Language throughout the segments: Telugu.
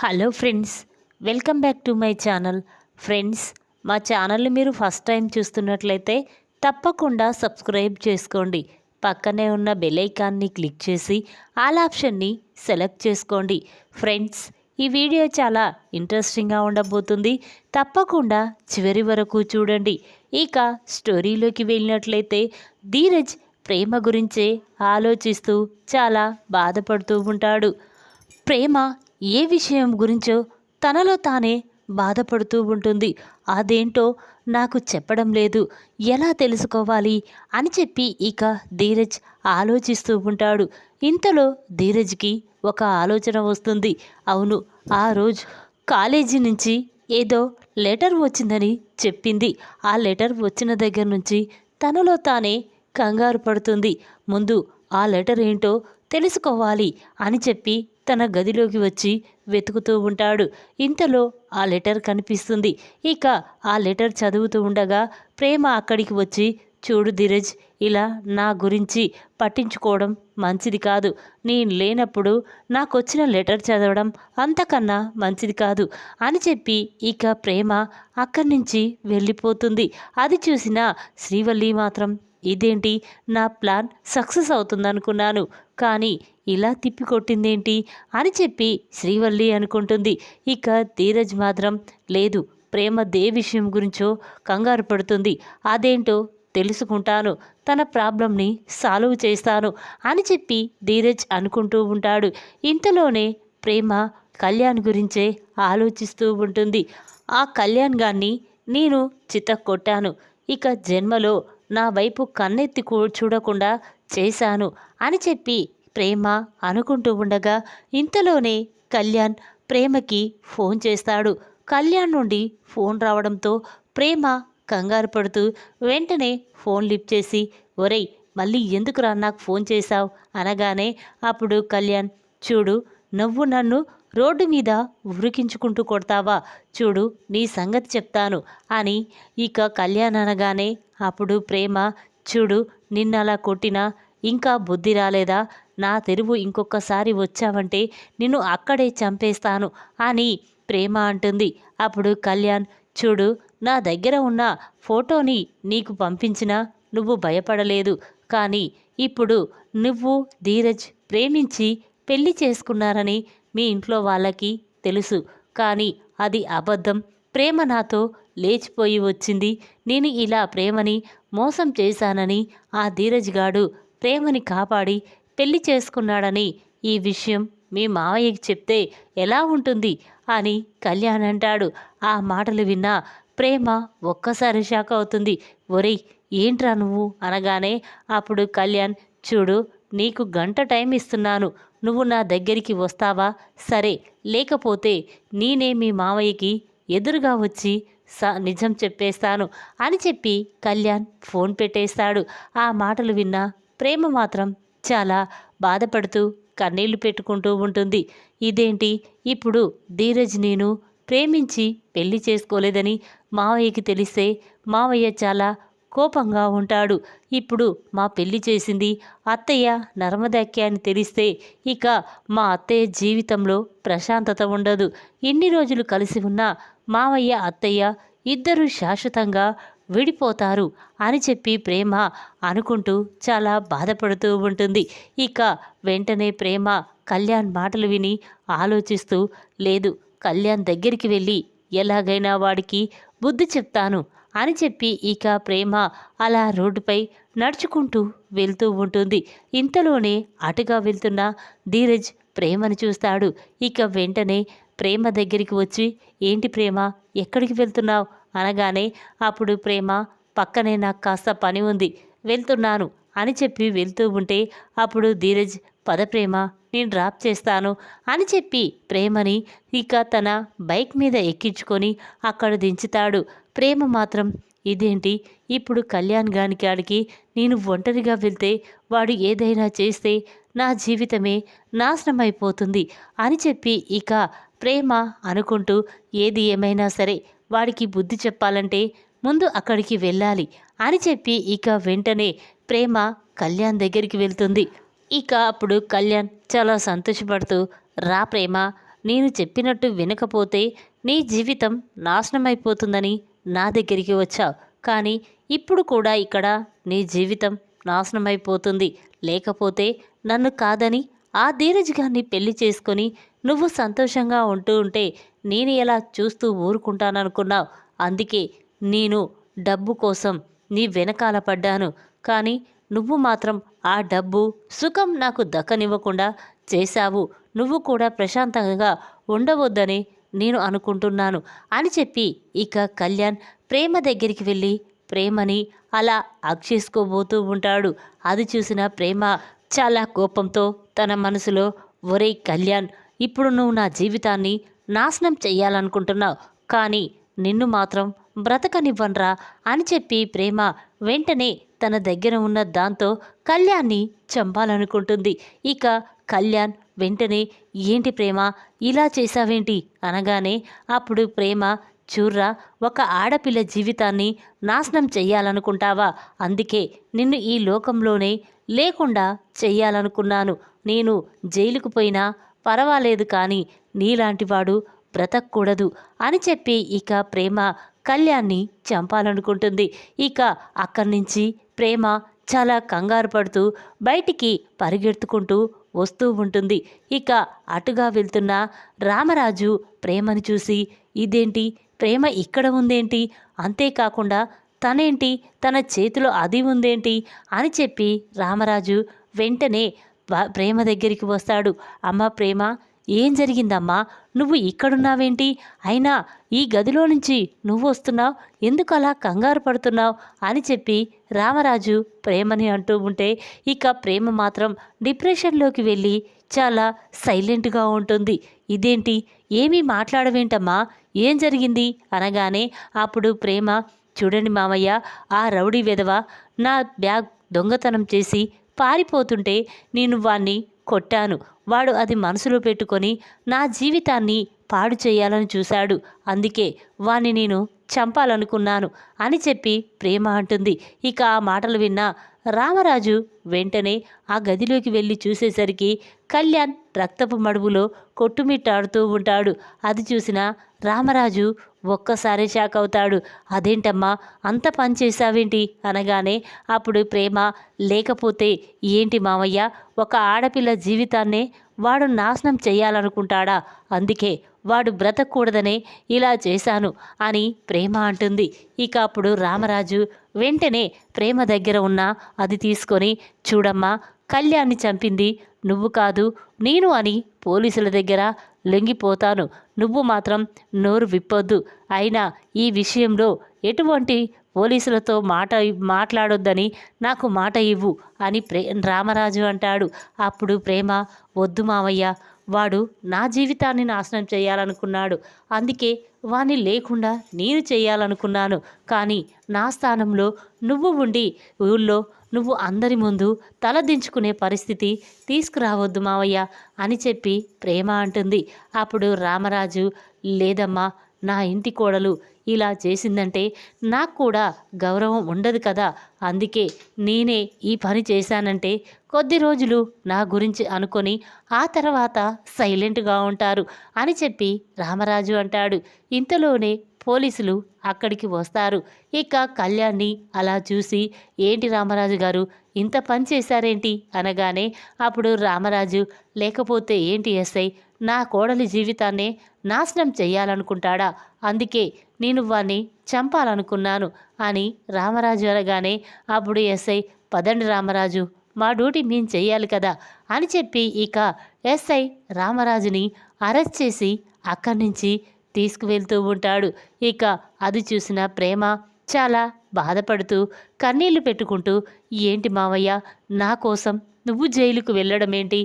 Hello friends welcome back to my channel. Friends మా ఛానల్ని మీరు ఫస్ట్ టైం చూస్తున్నట్లయితే తప్పకుండా సబ్స్క్రైబ్ చేసుకోండి. పక్కనే ఉన్న బెల్ ఐకాన్ని క్లిక్ చేసి ఆల్ ఆప్షన్ని సెలెక్ట్ చేసుకోండి. ఫ్రెండ్స్ ఈ వీడియో చాలా ఇంట్రెస్టింగ్గా ఉండబోతుంది. తప్పకుండా చివరి వరకు చూడండి. ఇక స్టోరీలోకి వెళ్ళినట్లయితే ధీరజ్ ప్రేమ గురించే ఆలోచిస్తూ చాలా బాధపడుతూ ఉంటాడు. ప్రేమ ఏ విషయం గురించో తనలో తానే బాధపడుతూ ఉంటుంది. అదేంటో నాకు చెప్పడం లేదు. ఎలా తెలుసుకోవాలి అని చెప్పి ఇక ధీరజ్ ఆలోచిస్తూ ఉంటాడు. ఇంతలో ధీరజ్కి ఒక ఆలోచన వస్తుంది. అవును ఆ రోజు కాలేజీ నుంచి ఏదో లెటర్ వచ్చిందని చెప్పింది. ఆ లెటర్ వచ్చిన దగ్గర నుంచి తనలో తానే కంగారు పడుతుంది. ముందు ఆ లెటర్ ఏంటో తెలుసుకోవాలి అని చెప్పి తన గదిలోకి వచ్చి వెతుకుతూ ఉంటాడు. ఇంతలో ఆ లెటర్ కనిపిస్తుంది. ఇక ఆ లెటర్ చదువుతూ ఉండగా ప్రేమ అక్కడికి వచ్చి చూడు ధీరజ్ ఇలా నా గురించి పట్టించుకోవడం మంచిది కాదు. నేను లేనప్పుడు నాకు వచ్చిన లెటర్ చదవడం అంతకన్నా మంచిది కాదు అని చెప్పి ఇక ప్రేమ అక్కడి నుంచి వెళ్ళిపోతుంది. అది చూసిన శ్రీవల్లి మాత్రం ఇదేంటి? నా ప్లాన్ సక్సెస్ అవుతుందనుకున్నాను. కానీ ఇలా తిప్పికొట్టిందేంటి అని చెప్పి శ్రీవల్లి అనుకుంటుంది. ఇక ధీరజ్ మాత్రం లేదు ప్రేమ దే విషయం గురించో కంగారు పడుతుంది. అదేంటో తెలుసుకుంటాను. తన ప్రాబ్లంని సాల్వ్ చేస్తాను అని చెప్పి ధీరజ్ అనుకుంటూ ఉంటాడు. ఇంతలోనే ప్రేమ కళ్యాణ్ గురించే ఆలోచిస్తూ ఉంటుంది. ఆ కళ్యాణ్ గాన్ని నేను చిత్త కొట్టాను ఇక జన్మలో నా వైపు కన్నెత్తి చూడకుండా చేశాను అని చెప్పి ప్రేమ అనుకుంటూ ఉండగా ఇంతలోనే కళ్యాణ్ ప్రేమకి ఫోన్ చేస్తాడు. కళ్యాణ్ నుండి ఫోన్ రావడంతో ప్రేమ కంగారు పడుతూ వెంటనే ఫోన్ లిఫ్ట్ చేసి ఒరేయ్ మళ్ళీ ఎందుకురా నాకు ఫోన్ చేశావు? అనగానే అప్పుడు కళ్యాణ్ చూడు నువ్వు నన్ను రోడ్డు మీద ఉరికించుకుంటూ కొడతావా? చూడు నీ సంగతి చెప్తాను అని ఇక కళ్యాణ్ అనగానే అప్పుడు ప్రేమ చూడు నిన్నలా కొట్టినా ఇంకా బుద్ధి రాలేదా? నా తెరువు ఇంకొకసారి వచ్చావంటే నిన్ను అక్కడే చంపేస్తాను అని ప్రేమ అంటుంది. అప్పుడు కళ్యాణ్ చూడు నా దగ్గర ఉన్న ఫోటోని నీకు పంపించినా నువ్వు భయపడలేదు. కానీ ఇప్పుడు నువ్వు ధీరజ్ ప్రేమించి పెళ్ళి చేసుకున్నారని మీ ఇంట్లో వాళ్ళకి తెలుసు. కానీ అది అబద్ధం. ప్రేమ నాతో లేచిపోయి వచ్చింది. నేను ఇలా ప్రేమని మోసం చేశానని ఆ ధీరజ్ గాడు ప్రేమని కాపాడి పెళ్ళి చేసుకున్నాడని ఈ విషయం మీ మావయ్యకి చెప్తే ఎలా ఉంటుంది? అని కళ్యాణ్ అంటాడు. ఆ మాటలు విన్నా ప్రేమ ఒక్కసారి షాక్ అవుతుంది. ఒరేయ్ ఏంట్రా నువ్వు? అనగానే అప్పుడు కళ్యాణ్ చూడు నీకు గంట టైం ఇస్తున్నాను. నువ్వు నా దగ్గరికి వస్తావా? సరే. లేకపోతే నేనే మీ మావయ్యకి ఎదురుగా వచ్చి స నిజం చెప్పేస్తాను అని చెప్పి కళ్యాణ్ ఫోన్ పెట్టేస్తాడు. ఆ మాటలు విన్న ప్రేమ మాత్రం చాలా బాధపడుతూ కన్నీళ్ళు పెట్టుకుంటూ ఉంటుంది. ఇదేంటి? ఇప్పుడు ధీరజ్ నేను ప్రేమించి పెళ్ళి చేసుకోలేదని మావయ్యకి తెలిస్తే మావయ్య చాలా కోపంగా ఉంటాడు. ఇప్పుడు మా పెళ్ళి చేసింది అత్తయ్య నర్మదాఖ్య అని తెలిస్తే ఇక మా అత్తయ్య జీవితంలో ప్రశాంతత ఉండదు. ఇన్ని రోజులు కలిసి ఉన్న మావయ్య అత్తయ్య ఇద్దరు శాశ్వతంగా విడిపోతారు అని చెప్పి ప్రేమ అనుకుంటూ చాలా బాధపడుతూ ఉంటుంది. ఇక వెంటనే ప్రేమ కళ్యాణ్ మాటలు విని ఆలోచిస్తూ లేదు కళ్యాణ్ దగ్గరికి వెళ్ళి ఎలాగైనా వాడికి బుద్ధి చెప్తాను అని చెప్పి ఇక ప్రేమ అలా రోడ్డుపై నడుచుకుంటూ వెళ్తూ ఉంటుంది. ఇంతలోనే అటుగా వెళ్తున్న ధీరజ్ ప్రేమను చూస్తాడు. ఇక వెంటనే ప్రేమ దగ్గరికి వచ్చి ఏంటి ప్రేమ? ఎక్కడికి వెళ్తున్నావు? అనగానే అప్పుడు ప్రేమ పక్కనే నాకు కాస్త పని ఉంది వెళ్తున్నాను అని చెప్పి వెళ్తూ ఉంటే అప్పుడు ధీరజ్ పద ప్రేమ నేను డ్రాప్ చేస్తాను అని చెప్పి ప్రేమని ఇక తన బైక్ మీద ఎక్కించుకొని అక్కడ దించుతాడు. ప్రేమ మాత్రం ఇదేంటి? ఇప్పుడు కళ్యాణ్ గాని కాడికి నేను ఒంటరిగా వెళ్తే వాడు ఏదైనా చేస్తే నా జీవితమే నాశనమైపోతుంది అని చెప్పి ఇక ప్రేమ అనుకుంటూ ఏది ఏమైనా సరే వాడికి బుద్ధి చెప్పాలంటే ముందు అక్కడికి వెళ్ళాలి అని చెప్పి ఇక వెంటనే ప్రేమ కళ్యాణ్ దగ్గరికి వెళ్తుంది. ఇక అప్పుడు కళ్యాణ్ చాలా సంతోషపడుతూ రా ప్రేమ నేను చెప్పినట్టు వినకపోతే నీ జీవితం నాశనమైపోతుందని నా దగ్గరికి వచ్చావు. కానీ ఇప్పుడు కూడా ఇక్కడ నీ జీవితం నాశనమైపోతుంది. లేకపోతే నన్ను కాదని ఆ ధీరజ్ గారిని పెళ్ళి చేసుకొని నువ్వు సంతోషంగా ఉంటూ ఉంటే నేను ఎలా చూస్తూ ఊరుకుంటాననుకున్నావు? అందుకే నేను డబ్బు కోసం నీ వెనకాల పడ్డాను. కానీ నువ్వు మాత్రం ఆ డబ్బు సుఖం నాకు దక్కనివ్వకుండా చేశావు. నువ్వు కూడా ప్రశాంతంగా ఉండవద్దని నేను అనుకుంటున్నాను అని చెప్పి ఇక కళ్యాణ్ ప్రేమ దగ్గరికి వెళ్ళి ప్రేమని అలా అక్షేసుకోబోతూ ఉంటాడు. అది చూసిన ప్రేమ చాలా కోపంతో తన మనసులో ఒరే కళ్యాణ్ ఇప్పుడు నువ్వు నా జీవితాన్ని నాశనం చేయాలనుకుంటున్నావు కానీ నిన్ను మాత్రం బ్రతకనివ్వనరా అని చెప్పి ప్రేమ వెంటనే తన దగ్గర ఉన్న దాంతో కళ్యాణ్ని చంపాలనుకుంటుంది. ఇక కళ్యాణ్ వెంటనే ఏంటి ప్రేమ? ఇలా చేశావేంటి? అనగానే అప్పుడు ప్రేమ చూర్రా ఒక ఆడపిల్ల జీవితాన్ని నాశనం చెయ్యాలనుకుంటావా? అందుకే నిన్ను ఈ లోకంలోనే లేకుండా చెయ్యాలనుకున్నాను. నేను జైలుకు పోయినా పర్వాలేదు కానీ నీలాంటివాడు బ్రతకూడదు అని చెప్పి ఇక ప్రేమ కళ్యాణ్ని చంపాలనుకుంటుంది. ఇక అక్కడి నుంచి ప్రేమ చాలా కంగారు పడుతూ బయటికి పరిగెత్తుకుంటూ వస్తూ ఉంటుంది. ఇక అటుగా వెళ్తున్న రామరాజు ప్రేమను చూసి ఇదేంటి? ప్రేమ ఇక్కడ ఉందేంటి? అంతేకాకుండా తనేంటి? తన చేతిలో అది ఉందేంటి? అని చెప్పి రామరాజు వెంటనే ప్రేమ దగ్గరికి వస్తాడు. అమ్మ ప్రేమ ఏం జరిగిందమ్మా? నువ్వు ఇక్కడున్నావేంటి? అయినా ఈ గదిలో నుంచి నువ్వు వస్తున్నావు? ఎందుకు అలా కంగారు పడుతున్నావు? అని చెప్పి రామరాజు ప్రేమని అంటూ ఉంటే ఇక ప్రేమ మాత్రం డిప్రెషన్లోకి వెళ్ళి చాలా సైలెంట్గా ఉంటుంది. ఇదేంటి? ఏమీ మాట్లాడవేంటమ్మా? ఏం జరిగింది? అనగానే అప్పుడు ప్రేమ చూడండి మామయ్య ఆ రౌడీ వెధవ నా బ్యాగ్ దొంగతనం చేసి పారిపోతుంటే నేను వాణ్ణి కొట్టాను. వాడు అది మనసులో పెట్టుకొని నా జీవితాన్ని పాడు చేయాలని చూశాడు. అందుకే వాణ్ణి నేను చంపాలనుకున్నాను అని చెప్పి ప్రేమ అంటుంది. ఇక ఆ మాటలు విన్న రామరాజు వెంటనే ఆ గదిలోకి వెళ్ళి చూసేసరికి కళ్యాణ్ రక్తపు మడుగులో కొట్టుమిట్టాడుతూ ఉంటాడు. అది చూసిన రామరాజు ఒక్కసారి షాక్ అవుతాడు. అదేంటమ్మా? అంత పని చేశావేంటి? అనగానే అప్పుడు ప్రేమ లేకపోతే ఏంటి మావయ్య? ఒక ఆడపిల్ల జీవితాన్నే వాడు నాశనం చేయాలనుకుంటాడా? అందుకే వాడు బ్రతకూడదనే ఇలా చేశాను అని ప్రేమ అంటుంది. ఇక అప్పుడు రామరాజు వెంటనే ప్రేమ దగ్గర ఉన్న అది తీసుకొని చూడమ్మా కళ్యాణ్ని చంపింది నువ్వు కాదు నేను అని పోలీసుల దగ్గర లొంగిపోతాను. నువ్వు మాత్రం నోరు విప్పొద్దు. అయినా ఈ విషయంలో ఎటువంటి పోలీసులతో మాట మాట్లాడొద్దని నాకు మాట ఇవ్వు అని ప్రే రామరాజు అంటాడు. అప్పుడు ప్రేమ వద్దు మావయ్య వాడు నా జీవితాన్ని నాశనం చేయాలనుకున్నాడు. అందుకే వాణ్ణి లేకుండా నేను చేయాలనుకున్నాను. కానీ నా స్థానంలో నువ్వు ఉండి ఊళ్ళో నువ్వు అందరి ముందు తలదించుకునే పరిస్థితి తీసుకురావద్దు మావయ్య అని చెప్పి ప్రేమ అంటుంది. అప్పుడు రామరాజు లేదమ్మా నా ఇంటి కోడలు ఇలా చేసిందంటే నాకు కూడా గౌరవం ఉండదు కదా. అందుకే నేనే ఈ పని చేశానంటే కొద్ది రోజులు నా గురించి అనుకొని ఆ తర్వాత సైలెంట్గా ఉంటారు అని చెప్పి రామరాజు అంటాడు. ఇంతలోనే పోలీసులు అక్కడికి వస్తారు. ఇక కళ్యాణ్ని అలా చూసి ఏంటి రామరాజు గారు ఇంత పని చేశారేంటి? అనగానే అప్పుడు రామరాజు లేకపోతే ఏంటి ఎస్ఐ నా కోడలి జీవితాన్నే నాశనం చెయ్యాలనుకుంటాడా? అందుకే నేను వాణ్ణి చంపాలనుకున్నాను అని రామరాజు అనగానే అప్పుడు ఎస్ఐ పదండి రామరాజు మా డ్యూటీ మేము చెయ్యాలి కదా అని చెప్పి ఇక ఎస్ఐ రామరాజుని అరెస్ట్ చేసి అక్కడి నుంచి తీసుకువెళ్తూ ఉంటాడు. ఇక అది చూసిన ప్రేమ చాలా బాధపడుతూ కన్నీళ్ళు పెట్టుకుంటూ ఏంటి మావయ్య నా కోసం నువ్వు జైలుకు వెళ్ళడం ఏంటి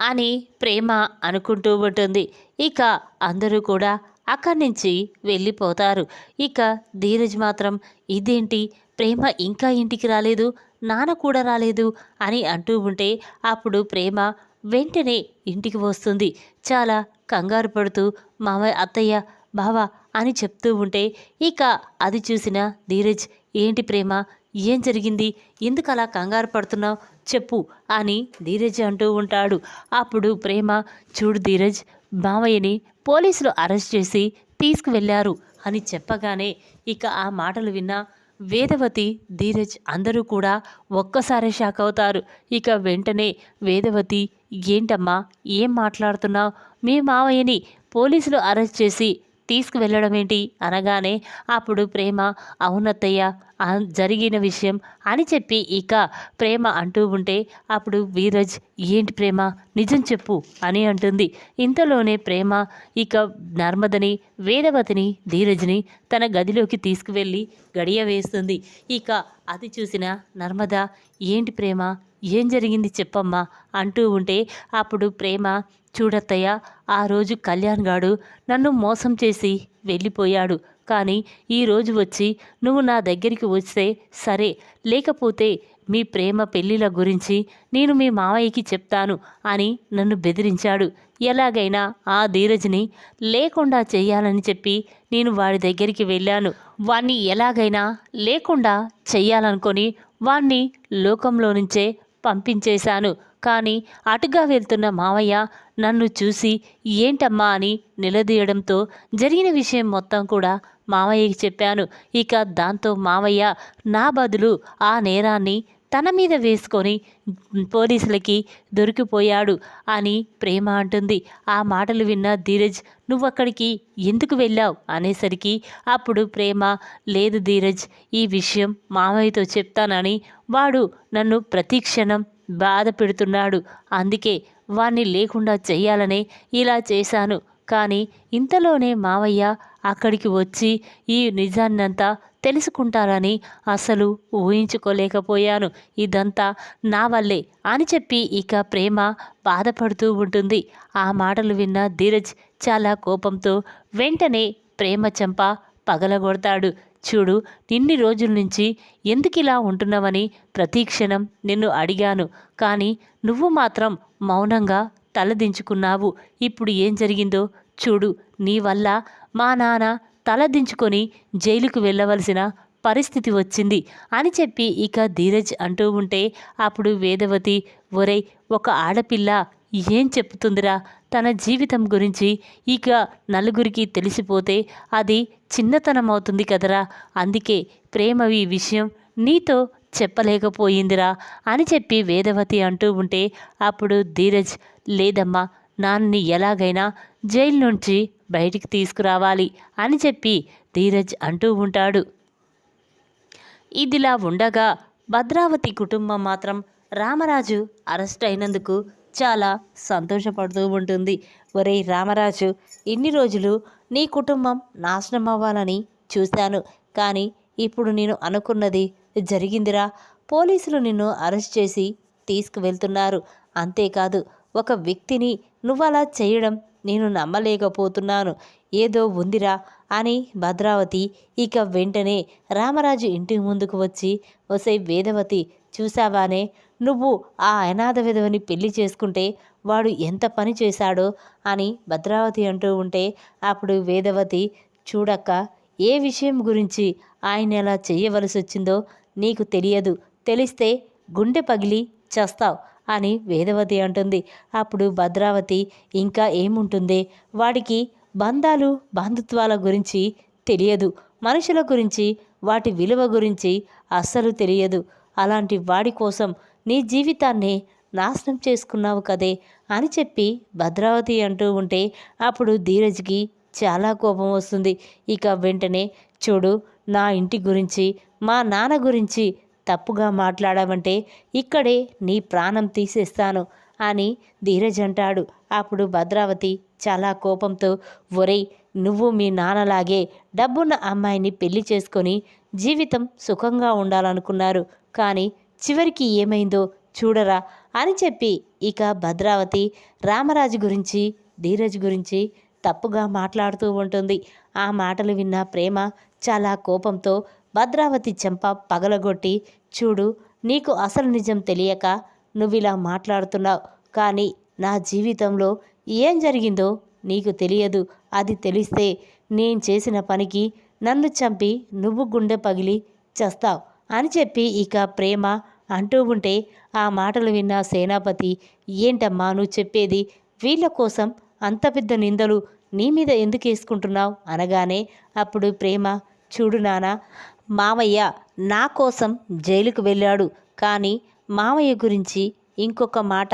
అని ప్రేమ అనుకుంటూ ఉంటుంది. ఇక అందరూ కూడా అక్కడి నుంచి వెళ్ళిపోతారు. ఇక ధీరజ్ మాత్రం ఇదేంటి? ప్రేమ ఇంకా ఇంటికి రాలేదు? నాన్న కూడా రాలేదు? అని అంటూ ఉంటే అప్పుడు ప్రేమ వెంటనే ఇంటికి వస్తుంది. చాలా కంగారు పడుతూ మామయ్య అత్తయ్య బావా అని చెప్తూ ఉంటే ఇక అది చూసిన ధీరజ్ ఏంటి ప్రేమ? ఏం జరిగింది? ఎందుకు అలా కంగారు పడుతున్నావు? చెప్పు అని ధీరజ్ అంటూ ఉంటాడు. అప్పుడు ప్రేమ చూడు ధీరజ్ బావయ్యని పోలీసులు అరెస్ట్ చేసి తీసుకువెళ్ళారు అని చెప్పగానే ఇక ఆ మాటలు విన్న వేదవతి ధీరజ్ అందరూ కూడా ఒక్కసారి షాక్ అవుతారు. ఇక వెంటనే వేదవతి ఏంటమ్మా ఏం మాట్లాడుతున్నావు? మీ మావయ్యని పోలీసులు అరెస్ట్ చేసి తీసుకువెళ్ళడం ఏంటి అనగానే అప్పుడు ప్రేమ అవునత్తయ్య జరిగిన విషయం అని చెప్పి ఇక ప్రేమ అంటూ ఉంటే అప్పుడు వీరజ్ ఏంటి ప్రేమ? నిజం చెప్పు అని అంటుంది. ఇంతలోనే ప్రేమ ఇక నర్మదని వేదవతిని ధీరజ్ని తన గదిలోకి తీసుకువెళ్ళి గడియ వేస్తుంది. ఇక అది చూసిన నర్మద ఏంటి ప్రేమ? ఏం జరిగింది చెప్పమ్మా అంటూ ఉంటే అప్పుడు ప్రేమ చూడత్తయ్య ఆ రోజు కళ్యాణ్ గాడు నన్ను మోసం చేసి వెళ్ళిపోయాడు. కానీ ఈరోజు వచ్చి నువ్వు నా దగ్గరికి వస్తే సరే లేకపోతే మీ ప్రేమ పెళ్ళిళ్ళ గురించి నేను మీ మావయ్యకి చెప్తాను అని నన్ను బెదిరించాడు. ఎలాగైనా ఆ ధీరజ్ని లేకుండా చెయ్యాలని చెప్పి నేను వాడి దగ్గరికి వెళ్ళాను. వాణ్ణి ఎలాగైనా లేకుండా చెయ్యాలనుకొని వాణ్ణి లోకంలో నుంచే పంపించేశాను. కానీ అటుగా వెళ్తున్న మావయ్య నన్ను చూసి ఏంటమ్మా అని నిలదీయడంతో జరిగిన విషయం మొత్తం కూడా మావయ్యకి చెప్పాను. ఇక దాంతో మావయ్య నా బదులు ఆ నేరాన్ని తన మీద వేసుకొని పోలీసులకి దొరికిపోయాడు అని ప్రేమ అంటుంది. ఆ మాటలు విన్న ధీరజ్ నువ్వు అక్కడికి ఎందుకు వెళ్ళావు? అనేసరికి అప్పుడు ప్రేమ లేదు ధీరజ్ ఈ విషయం మావయ్యతో చెప్తానని వాడు నన్ను ప్రతిక్షణం బాధ పెడుతున్నాడు. అందుకే వాణ్ణి లేకుండా చెయ్యాలనే ఇలా చేశాను. కానీ ఇంతలోనే మావయ్య అక్కడికి వచ్చి ఈ నిజాన్నంతా తెలుసుకుంటారని అసలు ఊహించుకోలేకపోయాను. ఇదంతా నా వల్లే అని చెప్పి ఇక ప్రేమ బాధపడుతూ ఉంటుంది. ఆ మాటలు విన్న ధీరజ్ చాలా కోపంతో వెంటనే ప్రేమ చెంప పగలగొడతాడు. చూడు నిన్ని రోజుల నుంచి ఎందుకు ఇలా ఉంటున్నావని ప్రతీక్షణం నిన్ను అడిగాను. కానీ నువ్వు మాత్రం మౌనంగా తలదించుకున్నావు. ఇప్పుడు ఏం జరిగిందో చూడు నీ వల్ల మా నాన్న తలదించుకొని జైలుకు వెళ్ళవలసిన పరిస్థితి వచ్చింది అని చెప్పి ఇక ధీరజ్ అంటూ ఉంటే అప్పుడు వేదవతి ఒరే ఒక ఆడపిల్ల ఏం చెప్తుందిరా? తన జీవితం గురించి ఇక నలుగురికి తెలిసిపోతే అది చిన్నతనం అవుతుంది కదరా? అందుకే ప్రేమ ఈ విషయం నీతో చెప్పలేకపోయిందిరా అని చెప్పి వేదవతి అంటూ ఉంటే అప్పుడు ధీరజ్ లేదమ్మా నాన్ని ఎలాగైనా జైలు నుంచి బయటికి తీసుకురావాలి అని చెప్పి ధీరజ్ అంటూ ఉంటాడు. ఇదిలా ఉండగా భద్రావతి కుటుంబం మాత్రం రామరాజు అరెస్ట్ అయినందుకు చాలా సంతోషపడుతూ ఉంటుంది. ఒరే రామరాజు ఇన్ని రోజులు నీ కుటుంబం నాశనం అవ్వాలని చూశాను. కానీ ఇప్పుడు నేను అనుకున్నది జరిగిందిరా. పోలీసులు నిన్ను అరెస్ట్ చేసి తీసుకువెళ్తున్నారు. అంతేకాదు ఒక వ్యక్తిని నువ్వు అలా చేయడం నేను నమ్మలేకపోతున్నాను. ఏదో ఉందిరా అని భద్రావతి ఇక వెంటనే రామరాజు ఇంటి ముందుకు వచ్చి ఒసై వేదవతి చూసావానే నువ్వు ఆ అనాథ విధవని పెళ్ళి చేసుకుంటే వాడు ఎంత పని చేశాడో అని భద్రావతి అంటూ ఉంటే అప్పుడు వేదవతి చూడక్క ఏ విషయం గురించి ఆయన ఎలా చేయవలసి వచ్చిందో నీకు తెలియదు. తెలిస్తే గుండె పగిలి చేస్తావు. అని వేదవతి అంటుంది. అప్పుడు భద్రావతి ఇంకా ఏముంటుంది? వాడికి బంధాలు బంధుత్వాల గురించి తెలియదు. మనుషుల గురించి వాటి విలువ గురించి అస్సలు తెలియదు. అలాంటి వాడి కోసం నీ జీవితాన్ని నాశనం చేసుకున్నావు కదే అని చెప్పి భద్రావతి అంటూ ఉంటే అప్పుడు ధీరజ్కి చాలా కోపం వస్తుంది. ఇక వెంటనే చూడు నా ఇంటి గురించి మా నాన్న గురించి తప్పుగా మాట్లాడావంటే ఇక్కడే నీ ప్రాణం తీసేస్తాను అని ధీరజ్ అంటాడు. అప్పుడు భద్రావతి చాలా కోపంతో ఒరేయ్ నువ్వు మీ నాన్నలాగే డబ్బున్న అమ్మాయిని పెళ్ళి చేసుకొని జీవితం సుఖంగా ఉండాలనుకున్నారు. కానీ చివరికి ఏమైందో చూడరా అని చెప్పి ఇక భద్రావతి రామరాజు గురించి ధీరజ్ గురించి తప్పుగా మాట్లాడుతూ ఉంటుంది. ఆ మాటలు విన్న ప్రేమ చాలా కోపంతో భద్రావతి చెంప పగలగొట్టి చూడు నీకు అసలు నిజం తెలియక నువ్విలా మాట్లాడుతున్నావు. కానీ నా జీవితంలో ఏం జరిగిందో నీకు తెలియదు. అది తెలిస్తే నేను చేసిన పనికి నన్ను చంపి నువ్వు గుండె పగిలి చేస్తావు అని చెప్పి ఇక ప్రేమ అంటూ ఉంటే ఆ మాటలు విన్న సేనాపతి ఏంటమ్మా నువ్వు చెప్పేది? వీళ్ళ కోసం అంత పెద్ద నిందలు నీ మీద ఎందుకు వేసుకుంటున్నావు? అనగానే అప్పుడు ప్రేమ చూడు నానా మావయ్య నా కోసం జైలుకు వెళ్ళాడు. కానీ మామయ్య గురించి ఇంకొక మాట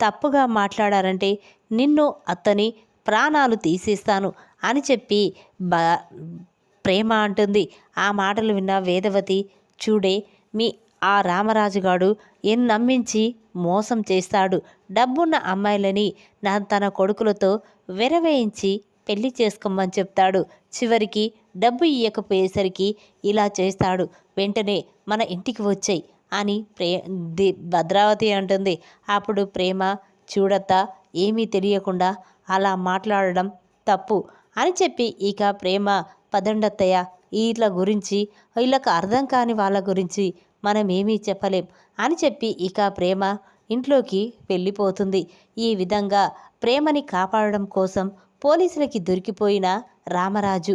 తప్పుగా మాట్లాడారంటే నిన్ను అతని ప్రాణాలు తీసేస్తాను అని చెప్పి బ ప్రేమ అంటుంది. ఆ మాటలు విన్న వేదవతి చూడే మీ ఆ రామరాజుగాడు ఎన్ నమ్మించి మోసం చేస్తాడు. డబ్బున్న అమ్మాయిలని నా తన కొడుకులతో వెరవేయించి పెళ్ళి చేసుకోమని చెప్తాడు. చివరికి డబ్బు ఇయ్యకపోయేసరికి ఇలా చేస్తాడు. వెంటనే మన ఇంటికి వచ్చాయి అని ప్రే భద్రావతి అంటుంది. అప్పుడు ప్రేమ చూడత్తా ఏమీ తెలియకుండా అలా మాట్లాడడం తప్పు అని చెప్పి ఇక ప్రేమ పదండత్తయ్య వీళ్ళ గురించి వీళ్ళకు అర్థం కాని వాళ్ళ గురించి మనం ఏమీ చెప్పలేం అని చెప్పి ఇక ప్రేమ ఇంట్లోకి వెళ్ళిపోతుంది. ఈ విధంగా ప్రేమని కాపాడడం కోసం పోలీసులకి దొరికిపోయిన రామరాజు